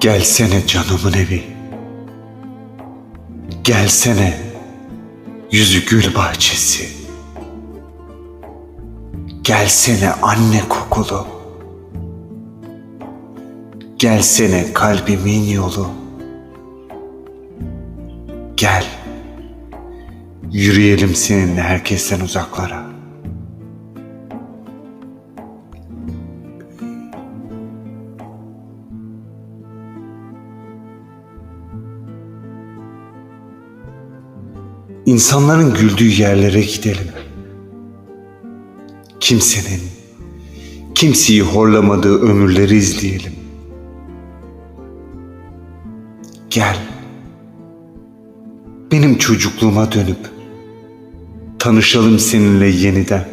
Gelsene canımın evi. Gelsene yüzü gül bahçesi. Gelsene anne kokulu. Gelsene kalbimin yolu. Gel. Yürüyelim seninle herkesten uzaklara. İnsanların güldüğü yerlere gidelim. Kimsenin, kimseyi horlamadığı ömürleri izleyelim. Gel, benim çocukluğuma dönüp tanışalım seninle yeniden.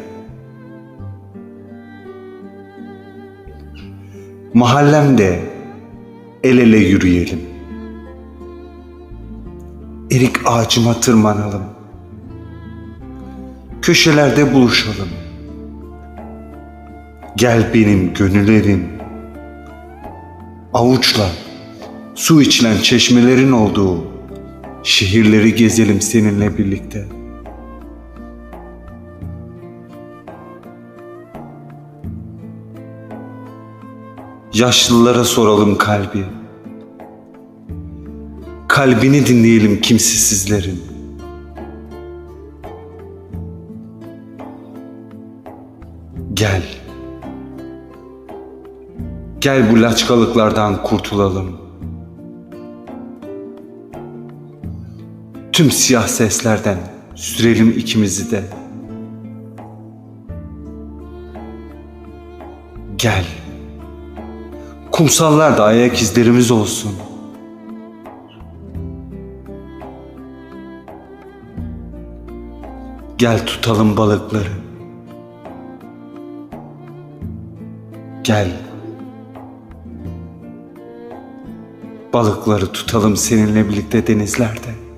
Mahallemde el ele yürüyelim erik ağacıma tırmanalım. Köşelerde buluşalım. Gel benim gönüllerim. Avuçla su içilen çeşmelerin olduğu şehirleri gezelim seninle birlikte. Yaşlılara soralım kalbi kalbini dinleyelim kimsesizlerin. Gel. Gel bu laçkalıklardan kurtulalım. Tüm siyah seslerden sürelim ikimizi de. Gel. Kumsallarda ayak izlerimiz olsun.'' Gel tutalım balıkları. Gel. Balıkları tutalım seninle birlikte denizlerde.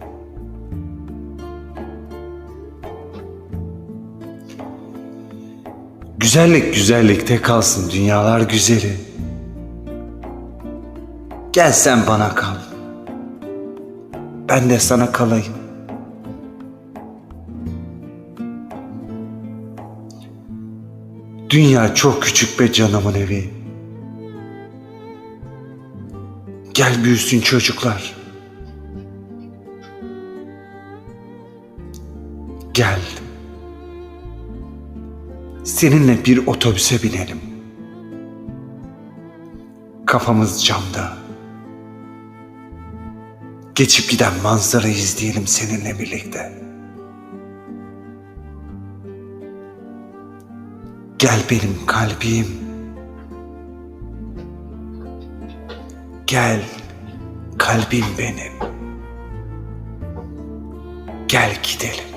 Güzellik güzellikte kalsın dünyalar güzeli. Gel sen bana kal. Ben de sana kalayım. Dünya çok küçük be canımın evi. Gel büyüsün çocuklar. Gel. Seninle bir otobüse binelim. Kafamız camda. Geçip giden manzarayı izleyelim seninle birlikte. Gel benim kalbim. Gel kalbim benim. Gel gidelim.